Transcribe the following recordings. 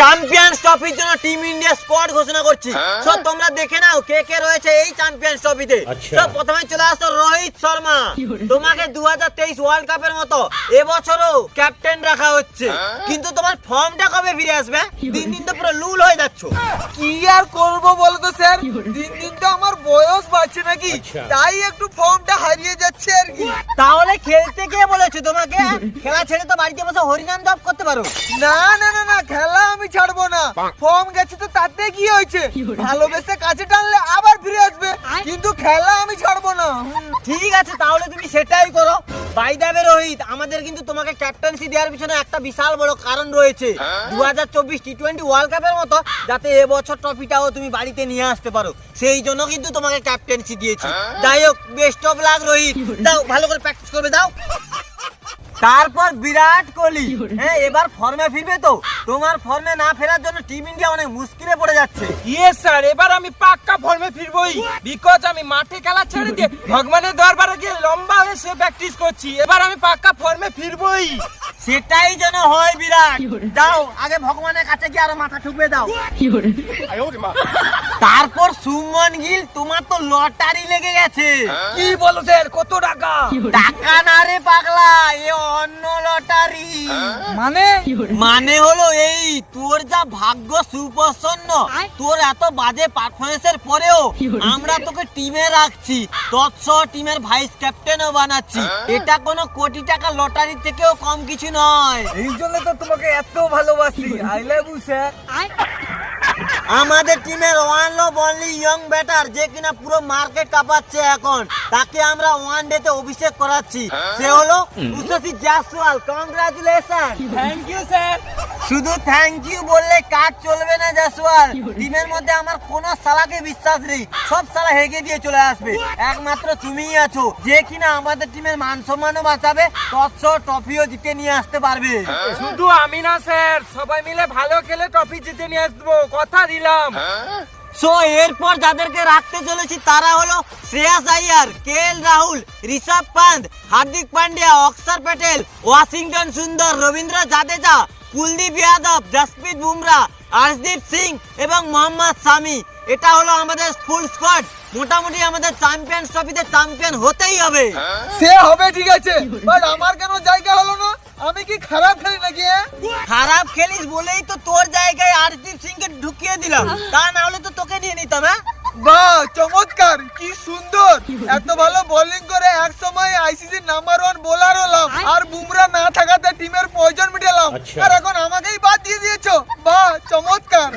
Champions ট্রফির জন্য team India squad ঘোষণা করছি। সব তোমরা দেখে নাও কে কে রয়েছে এই চ্যাম্পিয়ন্স ট্রফিতে আচ্ছা। সব প্রথমে চলে আসতো রোহিত শর্মা। তোমাকে দু হাজার তেইশ ওয়ার্ল্ড কাপের মতো এবছরও ক্যাপ্টেন রাখা হচ্ছে। কিন্তু তোমার ফর্মটা কবে ফিরে আসবে? দিন দিন তো পুরো লুল হয়ে যাচ্ছ। কি আর করব বলো তো স্যার দিন দিন তো আমার বয়স বাড়ছে নাকি? আচ্ছা। তাই একটু ফর্মটা হারিয়ে যাচ্ছে আর কি। তাহলে খেলতে কে বলেছে তোমাকে? খেলা ছেড়ে তো বাড়িতে বসে হরিনাম জপ করতে পারো। না না না না খেলা আমি ছাড়বো না। ফর্ম গেছে তো তাতে কি হয়েছে? ভালোবেসে কাছে টানলে আবার ফিরে আসবে। কিন্তু খেলা আমি ছাড়বো না। ঠিক আছে তাহলে তুমি সেটাই করো। বাই দাবে রোহিত আমাদের কিন্তু তোমাকে ক্যাপ্টেন্সি দেওয়ার পিছনে একটা বিশাল বড় কারণ রয়েছে। দু হাজার চব্বিশ টি টোয়েন্টি ওয়ার্ল্ড কাপের মতো যাতে এবছর ট্রফিটাও তুমি বাড়িতে নিয়ে আসতে পারো। সেই জন্য কিন্তু তোমাকে ক্যাপ্টেন্সি দিয়েছি। যাই হোক বেস্ট অফ লাক রোহিত। দাও ভালো করে প্র্যাকটিস করবে দাও। তারপর বিরাট কোহলি। হ্যাঁ এবার ফর্মে ফিরবে তো। তোমার ফর্মে না ফেরার জন্য টিম ইন্ডিয়া অনেক মুশকিলে পড়ে যাচ্ছে। ইয়েস স্যার এবার আমি পাক্কা ফর্মে ফিরবই। বিকজ আমি মাঠে খেলা ছেড়ে দিয়ে ভগবানের দরবারে গিয়ে লম্বা হয়ে সে প্র্যাকটিস করছি। এবার আমি পাক্কা ফর্মে ফিরবই। সেটাই যেন হয় বিরাট। দাও আগে ভগবানের কাছে গিয়ে আরও মাথা ঠুকবে দাও তারপর সুমন গিল তোমার তো লটারি লেগে গেছে। কি বলো স্যার কত টাকা? টাকা না রে পাগলা মানে? মানে হলো এই তোর যা ভাগ্য সুপ্রসন্ন তোর এত বাজে পারফরমেন্সের পরেও আমরা তোকে টিমে রাখছি তৎস টিমের ভাইস ক্যাপ্টেনও বানাচ্ছি। এটা কোনো কোটি টাকা লটারি থেকেও কম কিছু নয়। এই জন্য তো তোমাকে এত ভালোবাসি। আই লাভ ইউ স্যার আমাদের টিমের one of only young batter যে কিনা পুরো মার্কেট কাঁপাচ্ছে এখন তাকে আমরা ওয়ান ডে তে অভিষেক করাচ্ছি। সে হলো Ushasi Jaiswal. Congratulation thank you sir শুধু থ্যাংক ইউ বললে কাজ চলবে না জাসওয়াল টিমের মধ্যে আমার কোন সালাকে বিশ্বাস নেই। সব সালা হেগে দিয়ে চলে আসবে। একমাত্র তুমিই আছো। যে কিনা আমাদের টিমের মান সম্মানও বাঁচাবে তৎস ট্রফিও জিতে নিয়ে আসতে পারবে। শুধু আমি না স্যার। সবাই মিলে ভালো খেলে ট্রফি জিতে নিয়ে আসব। কথা দিলাম। সো এরপর যাদেরকে রাখতে চলেছি তারা হলো শ্রেয়াস আইয়ার কে এল রাহুল ঋষভ পান্ত হার্দিক পান্ডিয়া অক্ষর প্যাটেল ওয়াশিংটন সুন্দর রবীন্দ্র জাদেজা কুলদীপ যাদব জসপ্রীত বুমরা আর্শদীপ সিং এবং মোহাম্মদ সামি এটা হলো আমাদের ফুল স্কোয়াড মোটামুটি আমাদের চ্যাম্পিয়ন্স ট্রফিতে চ্যাম্পিয়ন হতেই হবে। সে হবে ঠিক আছে। বাট আমার কেন জায়গা হলো না? আমি কি খারাপ খেলি নাকি হ্যাঁ? খারাপ খেলিস বলেই তো তোর জায়গায় আর্শদীপ সিংকে ঢুকিয়ে দিলাম। তা না হলে তো তোকে নিয়ে নিতাম হ্যাঁ? বাহ চমৎকার কি সুন্দর। এত ভালো বোলিং করে এক সময় আইসিসি নাম্বার ওয়ান বোলার হলাম। আর বুমরা না থাকাতে টিমের প্রয়োজন মিটালাম। আচ্ছা। আর এখন আমাকেই বাদ দিয়ে দিয়েছ। বাহ চমৎকার।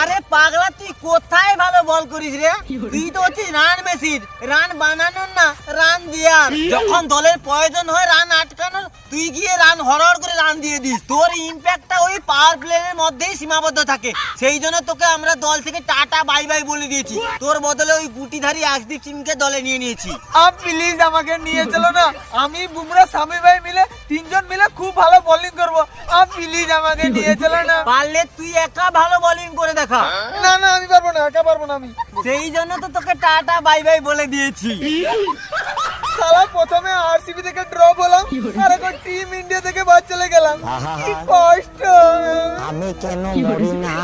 আরে পাগলা তুই কোথায় ভালো বল করিস রে? তুই তো হচ্ছিস রান মেশিন রান বানানোর না রান দেওয়ার। যখন দলের প্রয়োজন হয় রান আটকানোর তুই গিয়ে রান হরহর করে রান দিয়ে দিস। তোর ইম্প্যাক্টটা ওই পাওয়ার প্লেয়ারের মধ্যেই সীমাবদ্ধ থাকে। সেই জন্য তোকে আমরা দল থেকে টাটা বাই বাই বলে দিয়েছি। তোর বদলে ওই গুটিধারী আকদীপ সিংকে দলে নিয়ে নিয়েছি। আপ প্লিজ আমাকে নিয়ে চলো না। আমি বুমরা স্বামী ভাই মিলে তিনজন মিলে খুব ভালো বোলিং করব। আপ প্লিজ আমাকে নিয়ে চলো না। পারলে তুই একা ভালো বোলিং করে দেখা। না না আমি পারব না একা পারব না আমি। সেই জন্য তো তোকে টাটা বাই বাই বলে দিয়েছি। সালা প্রথমে আরসিবি থেকে ড্রপ হলাম আর এখন টিম ইন্ডিয়া থেকে বাদ চলে গেলাম। কি কষ্ট। আমি কেন মরি না?